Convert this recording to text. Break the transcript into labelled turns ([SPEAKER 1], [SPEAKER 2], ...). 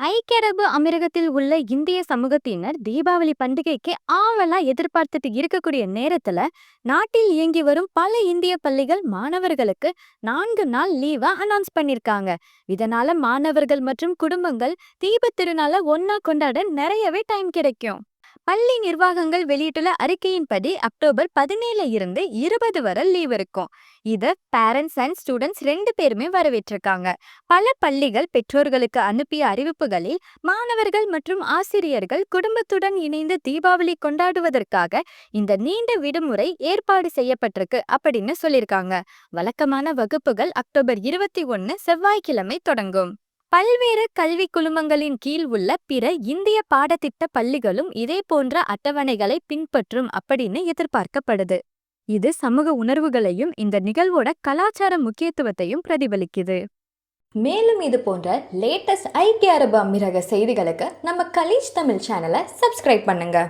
[SPEAKER 1] ஐக்கிய அரபு அமீரகத்தில் உள்ள இந்திய சமூகத்தினர் தீபாவளி பண்டிகைக்கு ஆவலா எதிர்பார்த்துட்டு இருக்கக்கூடிய நேரத்துல நாட்டில் இயங்கி வரும் பல இந்திய பள்ளிகள் மாணவர்களுக்கு நான்கு நாள் லீவா அனௌன்ஸ் பண்ணிருக்காங்க. இதனால மாணவர்கள் மற்றும் குடும்பங்கள் தீபத் திருநாளை ஒன்னா கொண்டாட நிறையவே டைம் கிடைக்கும். பள்ளி நிர்வாகங்கள் வெளியிட்டுள்ள அறிக்கையின்படி அக்டோபர் பதினேழுல இருந்து இருபது வரை லீவ் இருக்கும். இதை பேரண்ட்ஸ் அண்ட் ஸ்டூடெண்ட்ஸ் ரெண்டு பேருமே வரவேற்றிருக்காங்க. பல பள்ளிகள் பெற்றோர்களுக்கு அனுப்பிய அறிவிப்புகளில் மாணவர்கள் மற்றும் ஆசிரியர்கள் குடும்பத்துடன் இணைந்து தீபாவளி கொண்டாடுவதற்காக இந்த நீண்ட விடுமுறை ஏற்பாடு செய்யப்பட்டிருக்கு அப்படின்னு சொல்லியிருக்காங்க. வழக்கமான வகுப்புகள் அக்டோபர் இருபத்தி ஒன்னு செவ்வாய்க்கிழமை தொடங்கும். பல்வேறு கல்வி குழுமங்களின் கீழ் உள்ள பிற இந்திய பாடத்திட்ட பள்ளிகளும் இதே போன்ற அட்டவணைகளை பின்பற்றும் அப்படின்னு எதிர்பார்க்கப்படுது. இது சமூக உணர்வுகளையும் இந்த நிகழ்வோட கலாச்சார முக்கியத்துவத்தையும் பிரதிபலிக்குது.
[SPEAKER 2] மேலும் இது போன்ற லேட்டஸ்ட் ஐக்கிய அரபு அமீரக செய்திகளுக்கு நம்ம கலீஜ் தமிழ் சேனலை சப்ஸ்கிரைப் பண்ணுங்க.